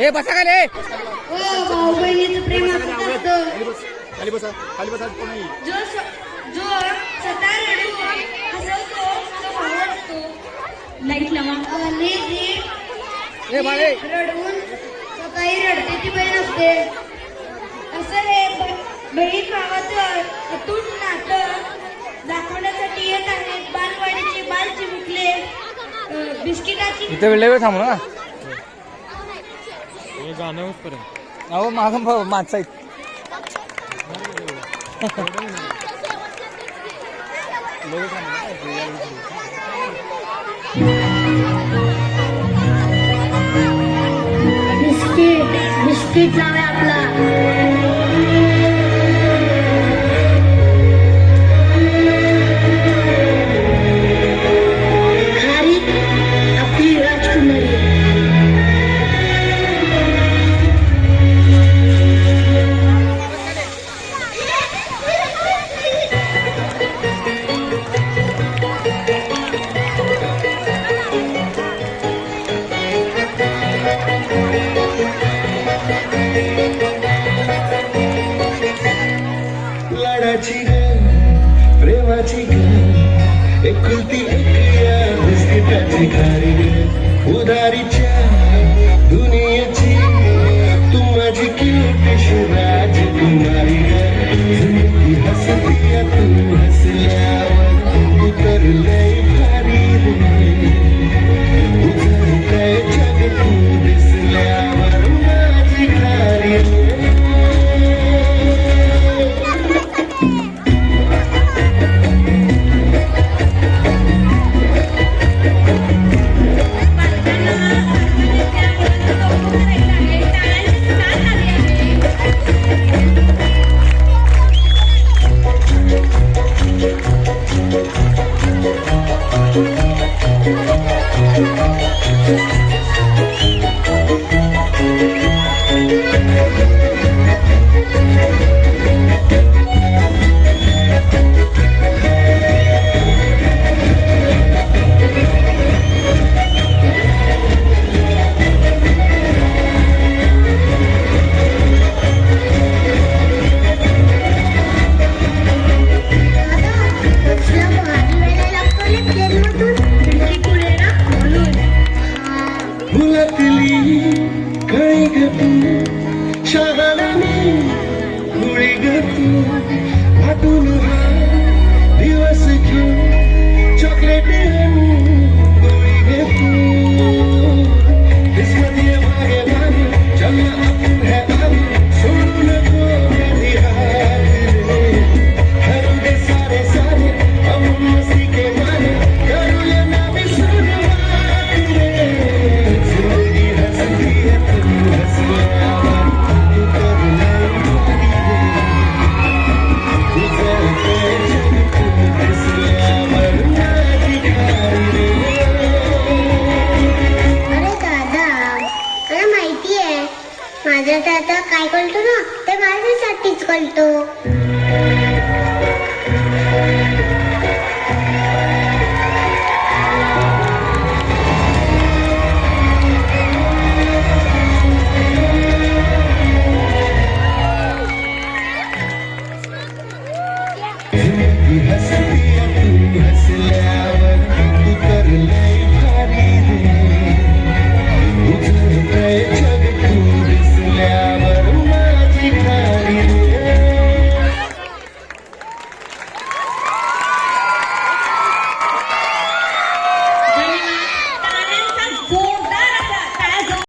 ए बसा का रे हो भाऊ बहिणीचं प्रेम असंच असतं खाली बसा खाली बसा कोणी जो स- जो स्वतः रडून हसवतो तो भाऊ असतो लाइट लावा. आणि जी ए बाळे. रडवून स्वतःही रडते ती बहीण असते. असं हे ब- बहीण भावाचं अतूट नातं दाखवण्यासाठी येत आहेत बालवाडीचे बाल चिमुकले. अं, बिस्किटाची इथं वेळ वेळ थांबू ना हे गाणं पर्यंत अहो मागं भ- माणसं आहेत. बिस्किट बिस्किट नाव आहे आपला. बिस्किटाची खारी काय करतो ना ते माझ्यासाठीच कळतो हसल्या